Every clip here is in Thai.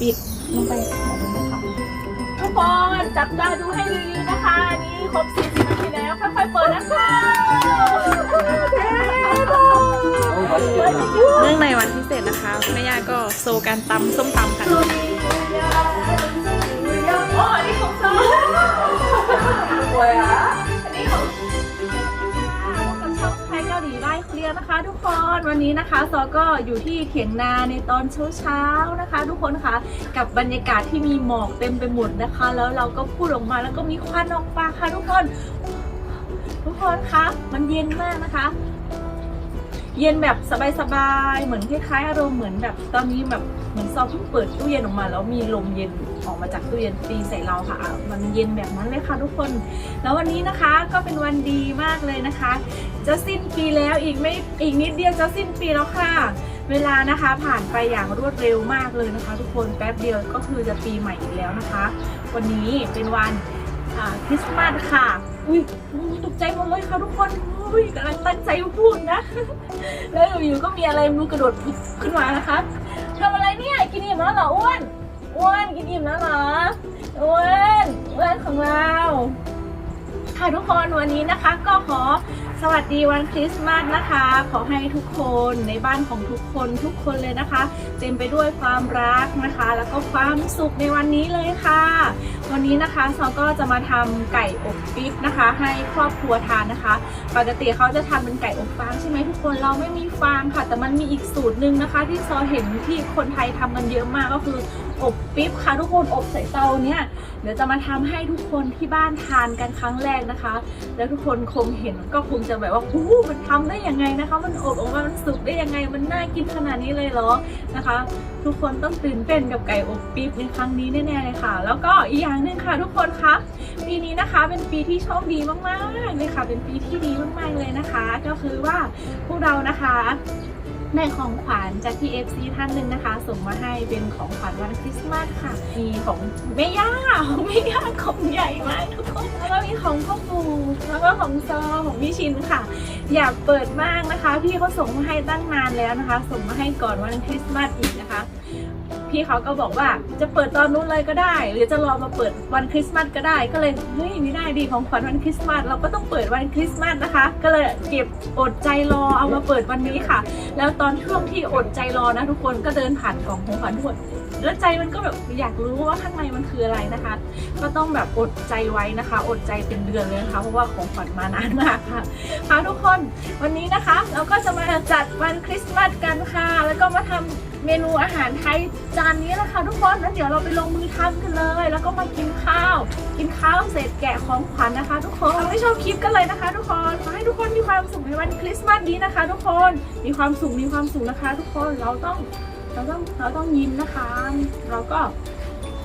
ปิดลงไปแบบนี้นะคะทุกคนจับตาดูให้ดีๆนะคะอันนี้ครบ40นาทีแล้วค่อยๆเปิดนะคะเนื่องในวันพิเศษนะคะแม่ย่าก็โซการตำส้มตำค่ะโอ้อันนี้ของเธอ ลีได้เคลียร์นะคะ ทุกคนวันนี้นะคะซอก็อยู่ที่เถียงนาในตอนเช้าๆนะคะ ทุกคนคะกับบรรยากาศที่มีหมอกเต็มไปหมดนะคะ แล้วเราก็พูดออกมาแล้วก็มีควันออกมาค่ะ ทุกคน ทุกคนคะมันเย็นมากนะคะ เย็นแบบสบายๆเหมือนคล้ายๆอารมณ์เหมือนแบบตอนนี้แบบ มือนซอเพิ่งเปิดตู้เย็นออกมา แล้วมีลมเย็นออกมาจากตู้เย็นตีใส่เราค่ะ มันเย็นแบบนั้นเลยค่ะทุกคน แล้ววันนี้นะคะก็เป็นวันดีมากเลยนะคะ จะสิ้นปีแล้วอีกไม่อีกนิดเดียวจะสิ้นปีแล้วค่ะ เวลานะคะผ่านไปอย่างรวดเร็วมากเลยนะคะ ทุกคนแป๊บเดียวก็คือจะปีใหม่อีกแล้วนะคะ วันนี้เป็นวันคริสต์มาสค่ะ อุ้ยตกใจหมดเลยค่ะทุกคนอุ้ยกำลังตั้งใจพูดนะ แล้วอยู่ๆก็มีอะไรมรู้กระโดดขึ้นมานะคะ ทำอะไรเนี่ย กินอิ่มแล้วเหรออ้วน อ้วนกินอิ่มแล้วเหรอ อ้วนอ้วนของเราค่ะทุกคนวันนี้นะคะ ก็ขอ สวัสดีวันคริสต์มาสนะคะ ขอให้ทุกคนในบ้านของทุกคนทุกคนเลยนะคะ เต็มไปด้วยความรักนะคะ แล้วก็ความสุขในวันนี้เลยค่ะ วันนี้นะคะซอก็จะมาทำไก่อบปิ๊บนะคะ ให้ครอบครัวทานนะคะ ปกติเขาจะทำเป็นไก่อบฟางใช่ไหมทุกคนเราไม่มีฟางค่ะ แต่มันมีอีกสูตรหนึ่งนะคะ ที่ซอเห็นที่คนไทยทำกันเยอะมากก็คืออบปิ๊บค่ะทุกคนอบใส่เตาเนี่ยเดี๋ยวจะมาทำให้ทุกคนที่บ้านทานกันครั้งแรกนะคะ แล้วทุกคนคงเห็นก็คงจะแบบว่าโอ้โมันทำได้ยังไงนะคะ มันอบออกมามันสุกได้ยังไง มันน่ากินขนาดนี้เลยเหรอนะคะ ทุกคนต้องตื่นเต้นกับไก่อบปี๊บในครั้งนี้แน่ๆเลยค่ะ แล้วก็อีกอย่างหนึ่งค่ะ ทุกคนคะปีนี้นะคะเป็นปีที่โชคดีมากๆเลยค่ะ เป็นปีที่ดีมากๆเลยนะคะ ก็คือว่าพวกเรานะคะ ในของขวัญจากที่ FC ท่านหนึ่งนะคะ ส่งมาให้เป็นของขวัญวันคริสต์มาสค่ะ มีของแม่ย่าของแม่ย่าของใหญ่มากทุกคนแล้วก็มีของพ่อปู่แล้วก็ของซอของพี่ชินค่ะ อยากเปิดมากนะคะ พี่เขาส่งมาให้ตั้งนานแล้วนะคะ ส่งมาให้ก่อนวันคริสต์มาสอีกนะคะ พี่เขาก็บอกว่าจะเปิดตอนนู้นเลยก็ได้ หรือจะรอมาเปิดวันคริสต์มาสก็ได้ ก็เลยเฮ้ยไม่ได้ดีของขวัญวันคริสต์มาสเราก็ต้องเปิดวันคริสต์มาสนะคะ ก็เลยเก็บอดใจรอเอามาเปิดวันนี้ค่ะ แล้วตอนช่วงที่อดใจรอนะทุกคนก็เดินผ่านกล่องของขวัญทุกคนแล้วใจมันก็แบบอยากรู้ว่าข้างในมันคืออะไรนะคะ ก็ต้องแบบอดใจไว้นะคะ อดใจเป็นเดือนเลยนะคะ เพราะว่าของขวัญมานานมากค่ะค่ะทุกคนวันนี้นะคะ เราก็จะมาจัดวันคริสต์มาสกันค่ะ แล้วก็มาทำ เมนูอาหารไทยจานนี้แหละค่ะทุกคนแล้วเดี๋ยวเราไปลงมือทำกันเลย แล้วก็มากินข้าว กินข้าวเสร็จแกะของขวัญนะคะ ทุกคนไม่ชอบคลิปกันเลยนะคะ ทุกคนขอให้ทุกคนมีความสุขในวันคริสต์มาสนี้นะคะ ทุกคนมีความสุขมีความสุขนะคะ ทุกคนเราต้องเราต้องเราต้องยิ้มนะคะ เราก็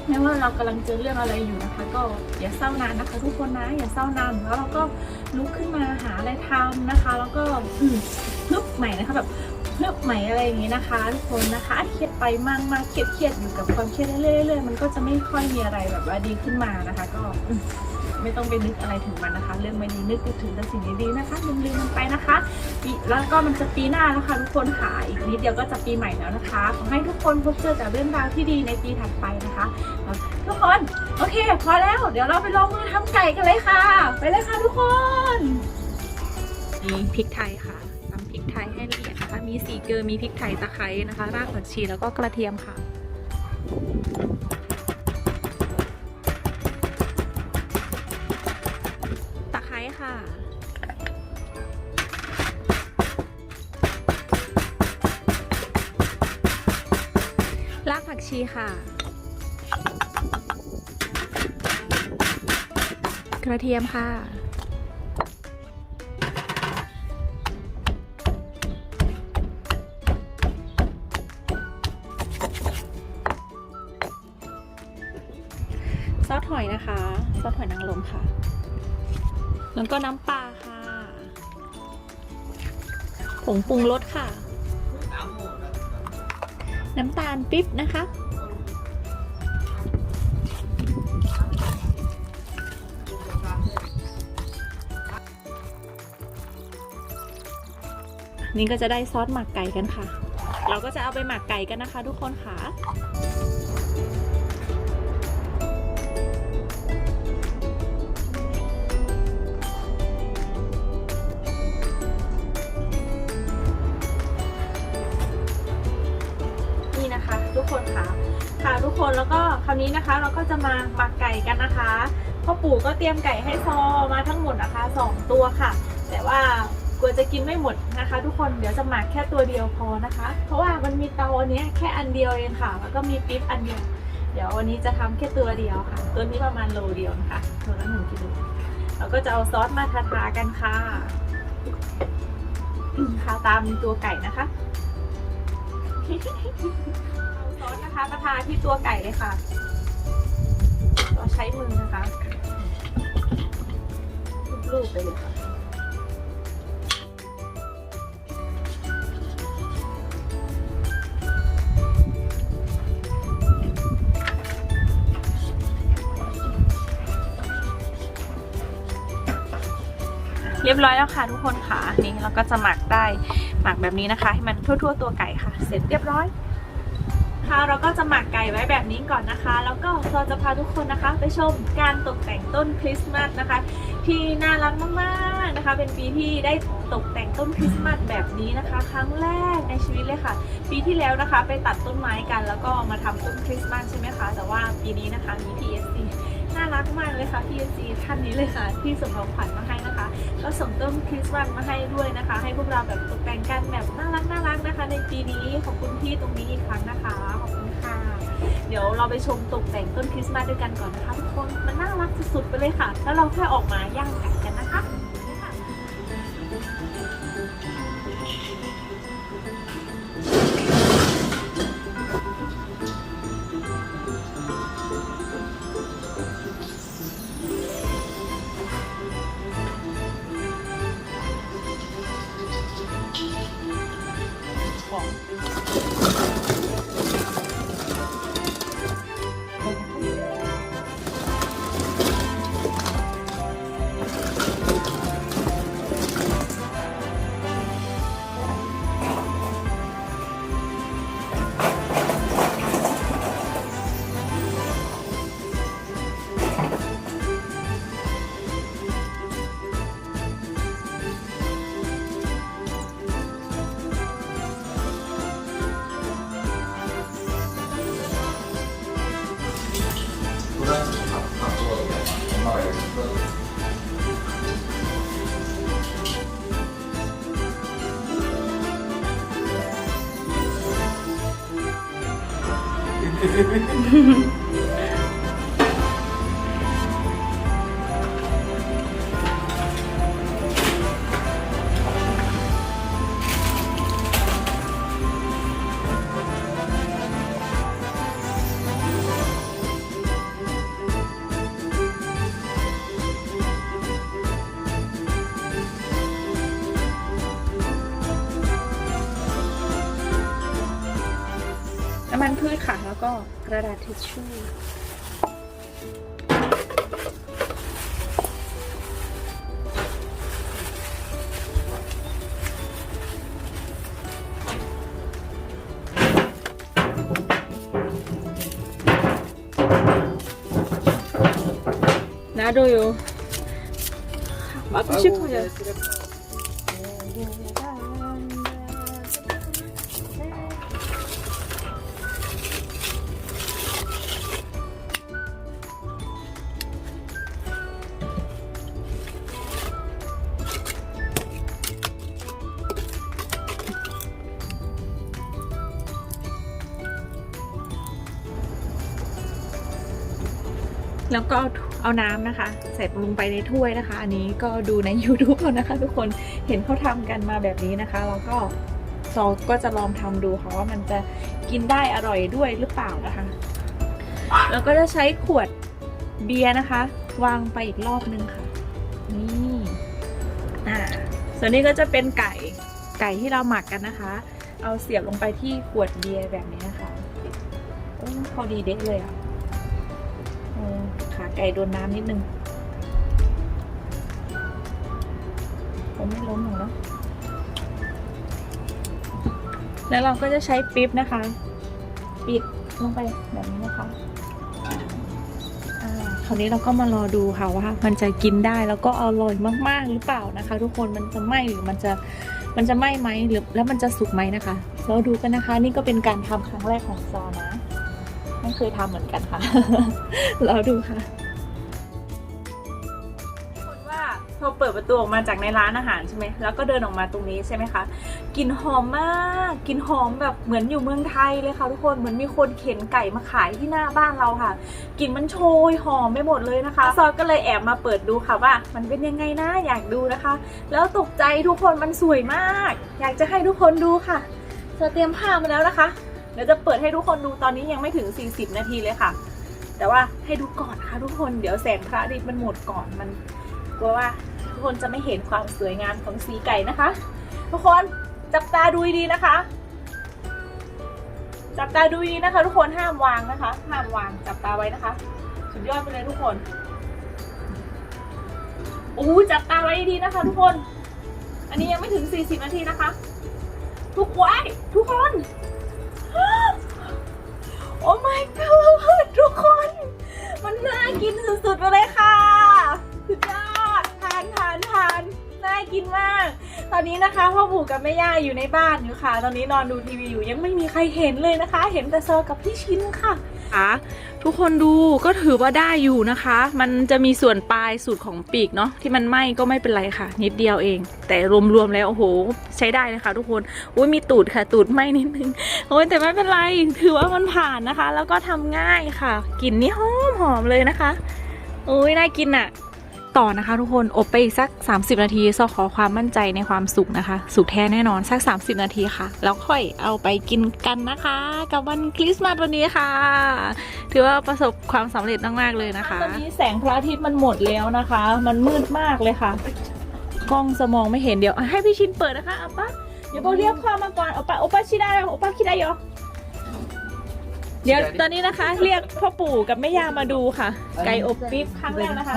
ไม่ว่าเรากำลังเจอเรื่องอะไรอยู่นะคะ ก็อย่าเศร้านานนะคะ ทุกคนนะอย่าเศร้านานแล้วเราก็ลุกขึ้นมาหาอะไรทำนะคะ แล้วก็อืมฮึบใหม่นะคะแบบ ฮึบใหม่อะไรอย่างนี้นะคะทุกคนนะคะเครียดไปมากมากเครียดเครียดอยู่กับความเครียดเรื่อยๆมันก็จะไม่ค่อยมีอะไรแบบว่าดีขึ้นมานะคะ ก็ไม่ต้องไปนึกอะไรถึงมันนะคะ เรื่องไม่ดีนึกถึงแต่สิ่งดีๆนะคะลืมๆมันไปนะคะแล้วก็มันจะปีหน้าแล้วค่ะทุกคนค่ะอีกนิดเดียวก็จะปีใหม่แล้วนะคะ ขอให้ทุกคนพบเจอแต่เรื่องราวที่ดีในปีถัดไปนะคะทุกคนโอเค พอแล้ว เดี๋ยวเราไปลองมือทำไก่กันเลยค่ะ ไปเลยค่ะทุกคนมีพริกไทยค่ะตำพริกไทยให้ละ มีสีเกลือ มีพริกไทยตะไคร้นะคะ รากผักชีแล้วก็กระเทียมค่ะตะไคร้ค่ะรากผักชีค่ะ กระเทียมค่ะ อยนางรมค่ะ แล้วก็น้ำปลาค่ะ ผงปรุงรสค่ะ น้ำตาลปิ๊บนะคะ นี่ก็จะได้ซอสหมักไก่กันค่ะ เราก็จะเอาไปหมักไก่กันนะคะ ทุกคนค่ะาวนี้นะคะเราก็จะมาหมักไก่กันนะคะพ่อปู่ก็เตรียมไก่ให้ซอมาทั้งหมดนะคะสองตัวค่ะ แต่ว่ากลัวจะกินไม่หมดนะคะ ทุกคนเดี๋ยวจะหมักแค่ตัวเดียวพอนะคะ เพราะว่ามันมีเตาอันนี้แค่อันเดียวเองค่ะ แล้วก็มีปิ๊บอันเดียวเดี๋ยววันนี้จะทำแค่ตัวเดียวค่ะ ตัวนี้ประมาณโลเดียวนะคะโลละหนึ่งกิโลเราก็จะเอาซอสมาทาทาๆกันค่ะค่ะตามตัวไก่นะคะ ซอสนะคะมาทาที่ตัวไก่เลยค่ะ เราใช้มือนะคะลูบๆไปเลยค่ะเรียบร้อยแล้วค่ะทุกคนค่ะนี่เราก็จะหมักได้หมักแบบนี้นะคะ ให้มันทั่ว ๆ ตัวไก่ค่ะ เสร็จเรียบร้อย เราก็จะหมักไก่ไว้แบบนี้ก่อนนะคะ แล้วก็เราจะพาทุกคนนะคะ ไปชมการตกแต่งต้นคริสต์มาสนะคะ ที่น่ารักมากๆนะคะ เป็นปีที่ได้ตกแต่งต้นคริสต์มาสแบบนี้นะคะ ครั้งแรกในชีวิตเลยค่ะ ปีที่แล้วนะคะ ไปตัดต้นไม้กัน แล้วก็มาทำต้นคริสต์มาสใช่ไหมคะแต่ว่าปีนี้นะคะมี PSC น่ารักมากเลยค่ะ PSC ท่านนี้เลยค่ะที่ส่งของขวัญมาให้นะคะ ก็ส่งต้นคริสต์มาสมาให้ด้วยนะคะ ให้พวกเราแบบตกแต่งกันแบบน่ารักน่ารักนะคะ ในปีนี้ขอบคุณพี่ตรงนี้อีกครั้งนะคะ ดี๋ยวเราไปชมตกแต่งต้นคริสต์มาสด้วยกันก่อนนะคะทุกคนมันน่ารักสุดๆไปเลยค่ะ แล้วเราค่อยออกมาย่างไก่กันนะคะนี่ค่ะ มันพืชค่ะ แล้วก็กระดาษทิชชู่ 나도요. 맞고 싶어요. แล้วก็เอาน้ำนะคะ ใส่ลงไปในถ้วยนะคะ อันนี้ก็ดูใน YouTube นะคะ ทุกคนเห็นเขาทำกันมาแบบนี้นะคะ แล้วก็ซอก็จะลองทำดูค่ะว่ามันจะกินได้อร่อยด้วยหรือเปล่านะคะแล้วก็จะใช้ขวดเบียร์นะคะ วางไปอีกรอบนึงค่ะ นี่อ่าส่วนนี้ก็จะเป็นไก่ไก่ที่เราหมักกันนะคะ เอาเสียบลงไปที่ขวดเบียร์แบบนี้นะคะอพอดีเด็ดเลยอะ ไก่โดนน้ำนิดนึงผมไม่ล้มหรอกนะแล้วเราก็จะใช้ปิ๊บนะคะ ปิดลงไปแบบนี้นะคะคราวนี้เราก็มารอดูค่ะว่ามันจะกินได้แล้วก็อร่อยมากๆหรือเปล่านะคะ ทุกคนมันจะไหมหรือมันจะมันจะไหมไหมหรือแล้วมันจะสุกไหมนะคะเราดูกันนะคะ นี่ก็เป็นการทำครั้งแรกของซอนะไม่เคยทำเหมือนกันค่ะเราดูค่ะ ว่าพอเปิดประตูออกมาจากในร้านอาหารใช่ไหมแล้วก็เดินออกมาตรงนี้ใช่ไหมคะกลิ่นหอมมากกลิ่นหอมแบบเหมือนอยู่เมืองไทยเลยค่ะทุกคนเหมือนมีคนเข็นไก่มาขายที่หน้าบ้านเราค่ะกลิ่นมันโชยหอมไปหมดเลยนะคะซอยก็เลยแอบมาเปิดดูค่ะว่า มันเป็นยังไงนะอยากดูนะคะ แล้วตกใจทุกคนมันสวยมาก อยากจะให้ทุกคนดูค่ะซอเตรียมผ้ามาแล้วนะคะเดี๋ยวจะเปิดให้ทุกคนดูตอนนี้ยังไม่ถึง 40 นาทีเลยค่ะ แต่ว่าให้ดูก่อนค่ะทุกคน เดี๋ยวแสงพระอาทิตย์มันหมดก่อนมันกลัวว่า ทุกคนจะไม่เห็นความสวยงามของสีไก่นะคะ ทุกคนจับตาดูดีนะคะ จับตาดูดีนะคะ ทุกคนห้ามวางนะคะ ห้ามวางจับตาไว้นะคะ สุดยอดไปเลยทุกคนอู้จับตาไว้ดีนะคะ ทุกคน อันนี้ยังไม่ถึง 40 นาทีนะคะ ทุกไว้ทุกคนโอ้ my god ทุกคน มันน่ากินสุดๆไปเลยค่ะ น่ากินมาก ตอนนี้นะคะพ่อปู่กับแม่ย่าอยู่ในบ้านอยู่ค่ะ ตอนนี้นอนดูทีวีอยู่ยังไม่มีใครเห็นเลยนะคะ เห็นแต่เซอร์กับพี่ชินค่ะค่ะทุกคนดูก็ถือว่าได้อยู่นะคะ มันจะมีส่วนปลายสุดของปีกเนาะที่มันไหม้ก็ไม่เป็นไรค่ะ นิดเดียวเอง แต่รวมๆแล้วโอ้โห ใช้ได้เลยค่ะ ทุกคนอุ้ยมีตูดค่ะ ตูดไหม้นิดนึงโอ้ยแต่ไม่เป็นไรถือว่ามันผ่านนะคะ แล้วก็ทำง่ายค่ะกลิ่นนี่หอมหอมเลยนะคะโอ้ยน่ากินอะ่ะ ต่อนะคะทุกคนอบไปอีกสัก 30 นาทีซอขอความมั่นใจในความสุกนะคะ สุกแท้แน่นอนสัก 30 นาทีค่ะ แล้วค่อยเอาไปกินกันนะคะ กับวันคริสต์มาสวันนี้ค่ะ ถือว่าประสบความสำเร็จมากๆเลยนะคะตอนนี้แสงพระอาทิตย์มันหมดแล้วนะคะ มันมืดมากเลยค่ะ กล้องจะมองไม่เห็นเดี๋ยว ให้พี่ชินเปิดนะคะอาปะเดี๋ยวโบเรียกพ่อมาก่อนอาปะโอปะชิได้โอปะคิดได้ยอ เดี๋ยวตอนนี้นะคะ เรียกพ่อปู่กับแม่ยามาดูค่ะ ไก่อบปี๊บครั้งแรกนะคะ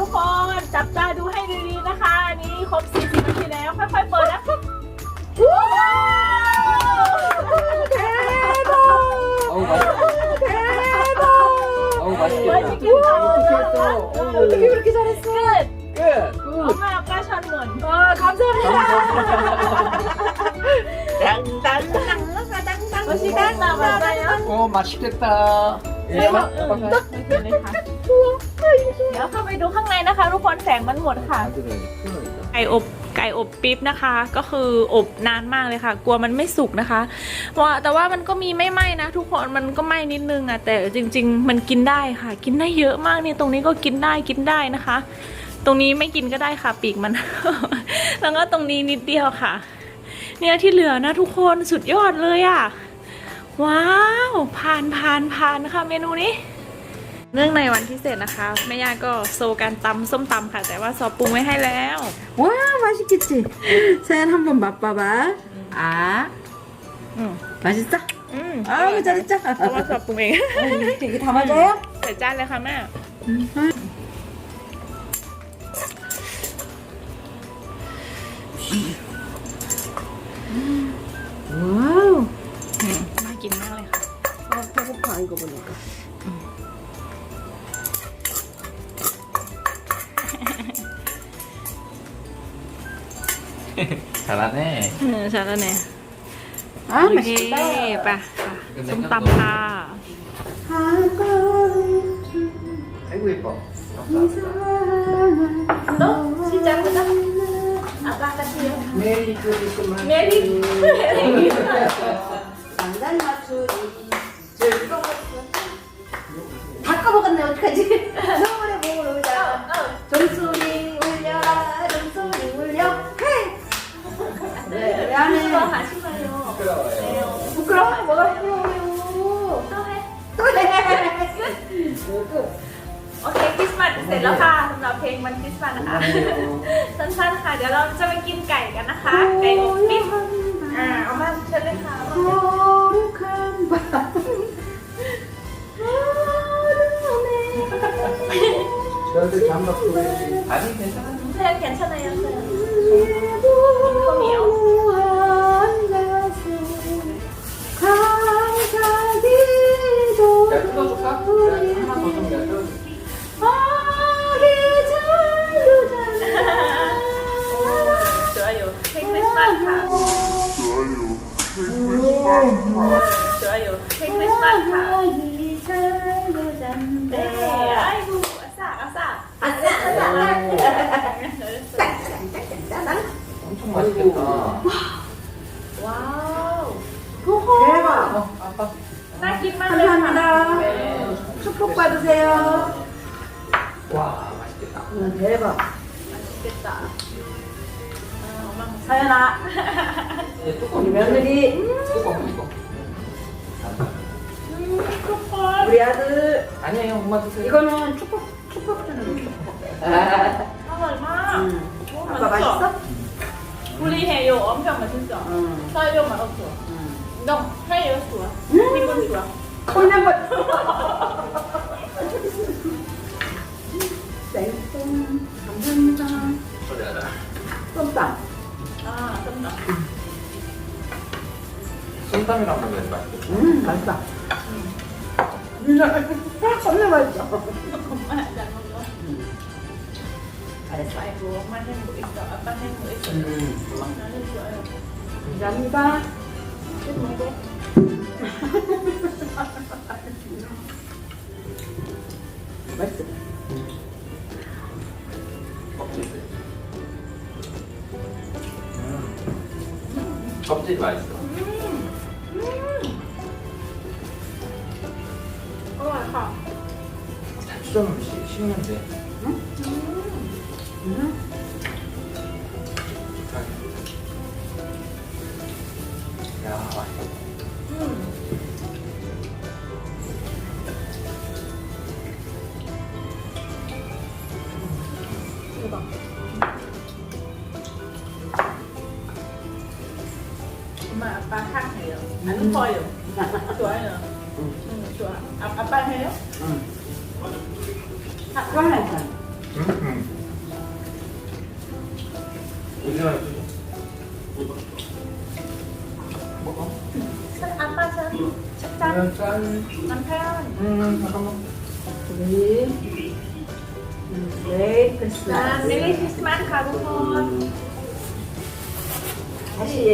ทุกคนจับตาดูให้ดีๆนะคะอันนี้ครบ40นาทีแล้วค่อยๆเปิดนะเทโบเทโบโอ้วชิคกี้พายโอ้ยชิคกี้พายกินอะไรสุด good good มาปลาชอนหมุนเออคำเชื่อมตั้งตั้งตั้ง 時間がまだよ。お待ちしてた。เอ๊ะแล้วเดี๋ยวเข้าไปดูข้างในนะคะ ทุกคนแสงมันหมดค่ะ ไก่อบไก่อบปิ๊บนะคะ ก็คืออบนานมากเลยค่ะ กลัวมันไม่สุกนะคะว่าแต่ว่ามันก็มีไม่ไหม้นะ ทุกคนมันก็ไหม้นิดนึงอะแต่จริง ๆ มันกินได้ค่ะ กินได้เยอะมากนี่ตรงนี้ก็กินได้กินได้นะคะ ตรงนี้ไม่กินก็ได้ค่ะปีกมัน แล้วก็ตรงนี้นิดเดียวค่ะ เนี่ยที่เหลือนะทุกคนสุดยอดเลยอะ ว้าว ผ่านผ่านผ่านค่ะเมนูนี้ เนื่องในวันพิเศษนะคะแม่ย่าก็โซการตำส้มตำค่ะ แต่ว่าซอปรุงไว้ให้แล้ว ว้าวมาชิกิจิเซนทำผมบับบาบาอะอืมมาชิจ้ะอ้าวมาจ้ะจ้ะเพราะว่าซอปรุงเองถึงทำมาแล้วใส่จานเลยค่ะแม่ 잘하네. 응, 잘하네. 아, 여기 봐. 솜땀 파. 아이고 예뻐. 너 진짜 크다. 아빠 메리 그리스마스. 메리 장단 맞추기. 다 까먹었네 어떡하지? 와우. 축복 받으세요. 와 맛있겠다. 대박. 맛있겠다. 서연아. 우리 며느리. 음, 우리 아들. 아니에요, 엄마 드세요. 이거는 축복, 축복 주는 거. 아, 정말 음. 아빠 맛있어? 불리해요, 음. 엄청 맛있어. 사요 맛없어. 너 해요 좋아. 기분 좋아. 그냥 맛있어. 감사합니다. 소리하다. 솜땀이랑 먹으면 맛있겠다. 음, 맛있다. 겁나 맛있어. 엄마 잘 먹어. 잘했어. 아이고, 엄마 해먹고 있어. 아빠 해먹고 있어. 음. 나는 좋아요. 감사합니다. 맛있어. 확실히 맛있어. 어, 다 추정 음식 식는데.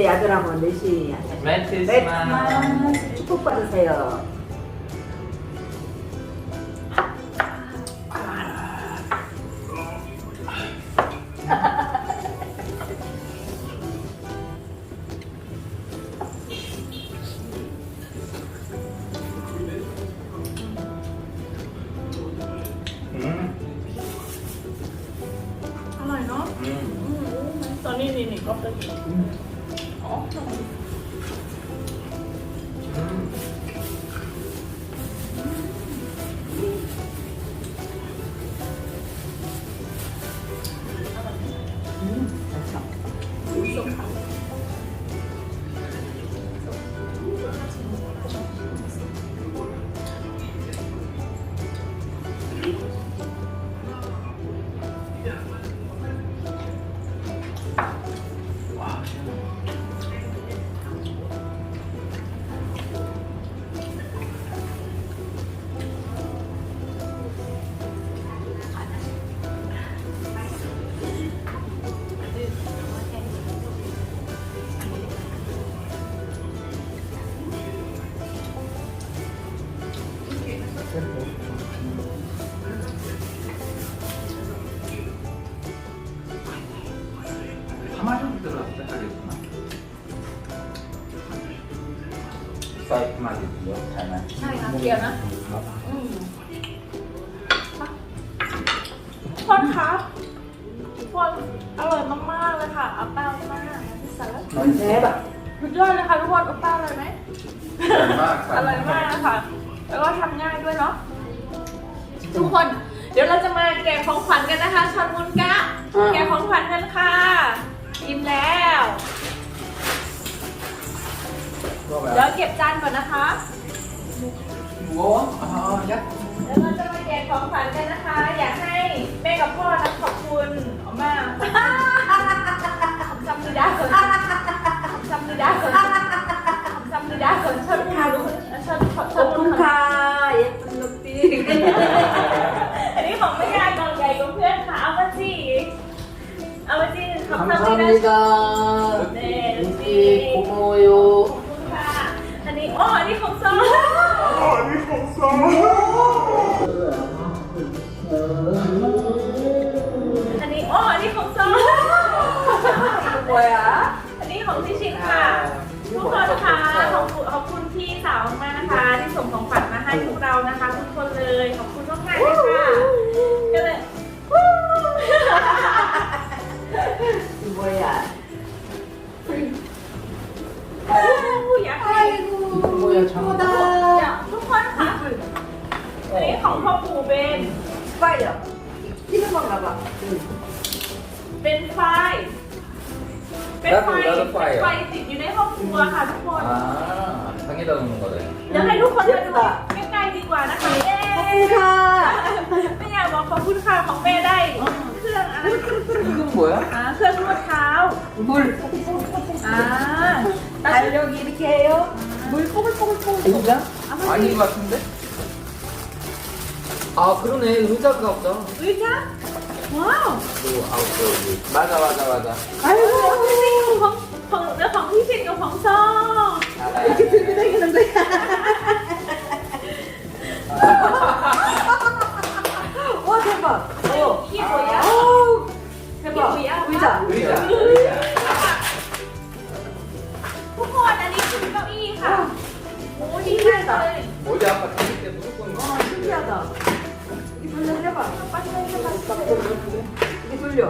아들하고 넷이 하세요. 멘트 스마. 축복 받으세요. เดียวนะอทุกคนคะทุกคนอร่อยมากๆเลยค่ะอัปเป้ามากที่สารแซ่บอะสุดยอดเลยค่ะทุกคนอัปเป้ร่อยไหมอร่อยมากค่ะ แล้วก็ทำง่ายด้วยเนาะทุกคน เดี๋ยวเราจะมาแกะของขวัญกันนะคะชอนมุนกะแกะของขวัญกันค่ะกินแล้วเดี๋ยวเก็บจานก่อนนะคะ หนูอ๋อยัดแล้วเราจะมาแจกของขวัญกันนะคะ อยากให้แม่กับพ่อนะขอบคุณอามากซัมมิดาคนซัมมิดาคนซัมมิดาคนชอบค่ะชอบขอบขอบคุณค่ะเย็นสนุกดีอันนี้ของไม่ยากของใหญ่ของเพื่อนค่ะเอามาจีเอามาจีขอบคุณค่ะเนสซี่คุโมโยขอบค่ะอันนี้อ๋ออันนี้ของซ้อ อันนี้อ๋อันนี้ของซองป่วยอะอันนี้ของชิชินค่ะ ทุกคนคะขอบคุณขอบคุณพี่สาวมากนะคะ ที่ส่งของฝากมาให้พวกเรานะคะทุกคนเลยขอบคุณมากมากค่ะก็เลยป่วยอะป่วยอะ พ่อปู่เป็นไฟเหรอที่เไม่มองเราอะเป็นฝ้ายเป็นไฟเป็นไฟติดอยู่ในห้องครัวค่ะทุกคนอ่าทั้งนี้เราลงก่อนเลยเดี๋ยวให้ทุกคนมาดูใกล้ๆดีกว่านะคะเอบคค่ะไม่อยากบอกขอบคุณค่ะของแม่ได้เครื่องอะไรเครื่องหัวอ่าเครื่องนวดเท้าบุลอ่าตาเร็วยีไปเคลบุลโค้งโค้งโค้งอีกแล้วอันนี้มาคุณเด้ 아 그러네 의자가 없다. เฮ้ยจ้าว้าว 또 아웃 또 맞아 맞아 맞아. 아이고. ของของแล้วของพี่ชินกับของซอ 이렇게 들고 다니는 거야. 와 대박. 어. พี่บัวยะ 아우 พี่ 대박. บัวยะ 의자. 의자. 의자. ทุกคนอันนี้คือเก้าอี้ค่ะโอ้ดีมากเลย 어제 아까 다닐 때 해봐. ปัดเลยปัดเลย 이게 돌려.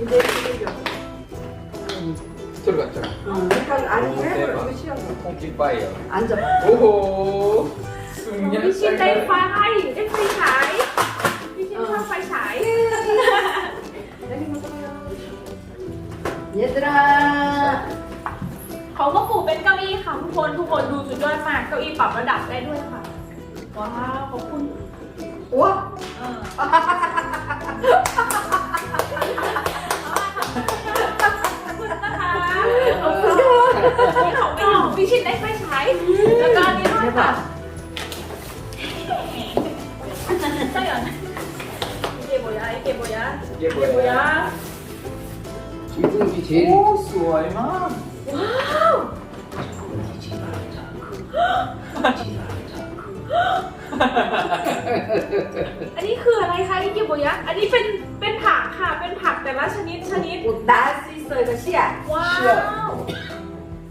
이제 이렇게 돌려. 들어갔잖아. 응. 그러니까 아니 해볼 대박. 이거 쉬어서. 홈피 파이어. 앉아. 오호. ของพี่ชินได้ไฟได้ไฟฉายพี่ชินชอบไฟฉาย 얘들아. ของพ่อปู่เป็นเก้าอี้ค่ะทุกคนทุกคนดูสุดยอดมากเก้าอี้ปรับระดับได้ด้วยค่ะว้าวขอบคุณ 와. เออขอบคุณนะคะขอบคุณของพี่ของพี่ชินได้ไฟฉายแล้วก็อันนี้ด้วยค่ะ 대박. 짜연 이게 뭐야 이게 뭐야 이게 이게 뭐야? 뭐야 지붕이 제일 수월만. 와우 อัน อะไรคะอีกิโบยะ อันนี้เป็นเป็นผักค่ะ เป็นผักแต่ละชนิดชนิด 나을 수 있어 이거 씨야. ว้าว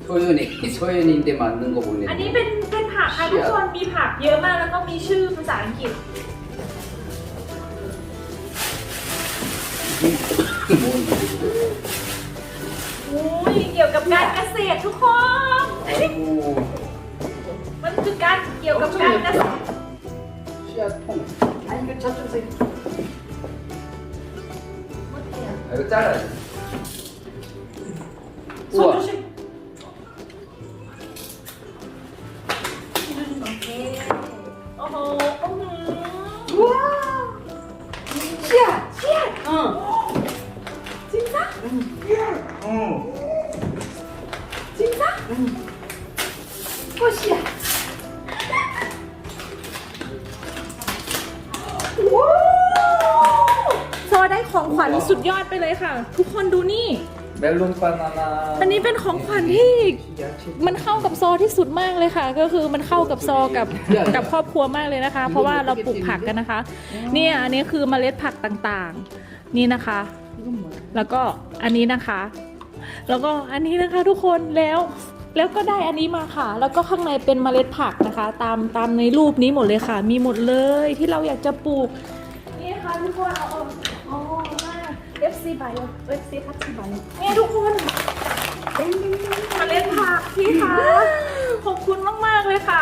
소연이 소연인데 맞는 거 อัน 보네. นี้เป็นเป็นผักค่ะทุกคน มีผักเยอะมากแล้วก็มีชื่อภาษาอังกฤษ 뭔지. อุ้ยเกี่ยวกับการเกษตรทุกคน 아이고 มันคือการเกี่ยวกับการเกษตร 씨앗통. 아니 이거 저쪽에서 이렇게. 아, 이거 잘라야 돼. 손 우와. 조심. 진짜? 응. 진짜? 응. ดยอดไปเลยค่ะ ทุกคนดูนี่ 멜론 바나나. อันนี้เป็นของขวัญที่ 야채. มันเข้ากับซอที่สุดมากเลยค่ะ ก็คือมันเข้ากับซอกับกับครอบครัวมากเลยนะคะ เพราะว่าเราปลูกผักกันนะคะ เนี่ยอันนี้คือเมล็ดผักต่างๆ นี่นะคะ 이건 뭐야? แล้วก็อันนี้นะคะ แล้วก็อันนี้นะคะทุกคนแล้ว แล้วก็ได้อันนี้มาค่ะ แล้วก็ข้างในเป็นเมล็ดผักนะคะ ตามตามในรูปนี้หมดเลยค่ะ มีหมดเลยที่เราอยากจะปลูก นี่ค่ะทุกคนเอาเอาเอามา FC ใบ FC พัชใบนี่ทุกคนเมล็ดผักพี่คะขอบคุณมากๆเลยค่ะ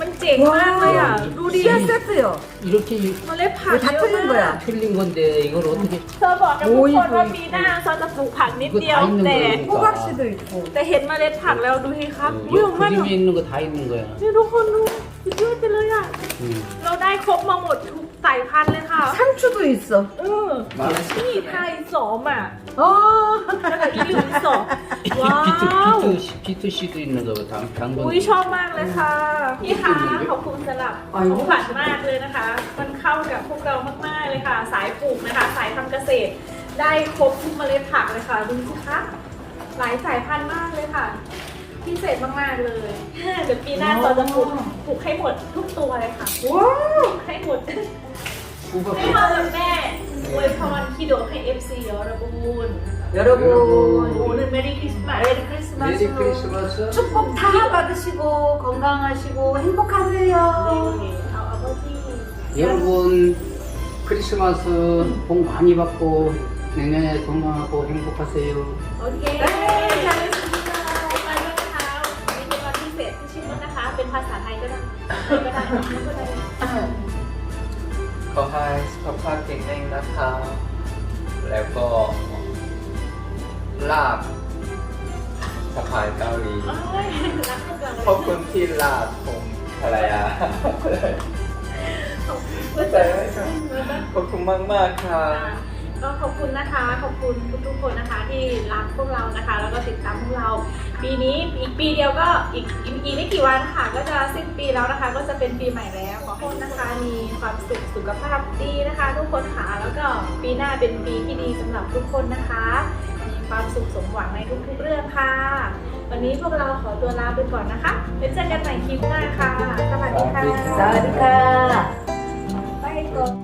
มันเจ๋งมากเลยอ่ะ ดูดิ 씨야 세트요. 이렇게 เมล็ดผัก 이거 다 เยอะ 틀린 มาก 거야. 틀린 건데 이걸 어떻게 เธอบอกกับทุก โอ้ย คนว่าปีหน้าซอจะปลูกผักนิดเดียว 이거 다 있는 แต่ 거야. 호박씨도 있고. แต่เห็นเมล็ดผักแล้วดูสิครับเยอะมาก 그림에 있는 거 다 있는 거야. นี่ทุกคนดูสุดยอดไปเลยอ่ะ 응. เราได้ครบมาหมดทุก สายพันธุ์เลยค่ะ 상추도 있어. เออ 많았어. นี่ไทยสอมอ่ะ 어. แล้วก็อีหลืมสอมว้าว 비트 씨 비트 씨도 있는 거 당, 당근. อุ้ยชอบมากเลยค่ะ พี่คะขอบคุณสำหรับของขวัญมากเลยนะคะ มันเข้ากับพวกเรามากๆเลยค่ะ สายปลูกนะคะ สายทำเกษตร ได้ครบทุกเมล็ดผักเลยค่ะ ดูสิคะ หลายสายพันธุ์มากเลยค่ะ พิเศษมากๆเลย เดี๋ยวปีหน้าเราจะปลูกปลูกให้หมดทุกตัวเลยค่ะ 와. ให้หมด 호박. ให้พ่ อกับแม่อวยพรคิโดให้ FC ยอระบูน 여러분 오늘 메리 크리스마스 메리 메리 크리스마스로 크리스마스. 축복 다 받으시고 건강하시고 행복하세요. 아, 아버지. 여러분 크리스마스 복 많이 받고 내년에 건강하고 행복하세요. 오케이. 잘했습니다. 빨리 가.นี่เป็นวันพิเศษที่ชื่อว่านะคะ เป็นภาษาไทยก็ได้ก็ได้ก็ได้ ขอให้สุขภาพแข็งแรงนะคะ แล้วก็ลาบสะพายเกาหลีเอ้ยรักกันก่อนเลยขอบคุณที่ลาบผมภรรยาขอบคุณเข้าใจไหมครับขอบคุณมากมากๆค่ะ ก็ขอบคุณนะคะ ขอบคุณทุกๆคนนะคะที่รักพวกเรานะคะ แล้วก็ติดตามพวกเรา ปีนี้อีกปีเดียวก็อีกอีกอีกไม่กี่วันค่ะ ก็จะสิ้นปีแล้วนะคะ ก็จะเป็นปีใหม่แล้วขอให้ทุกคนนะคะมีความสุขสุขภาพดีนะคะ ทุกคนค่ะแล้วก็ปีหน้าเป็นปีที่ดีสำหรับทุกคนนะคะ มีความสุขสมหวังในทุกๆเรื่องค่ะ วันนี้พวกเราขอตัวลาไปก่อนนะคะไว้เจอกันใหม่คลิปหน้าค่ะสวัสดีค่ะ สวัสดีค่ะค่ะ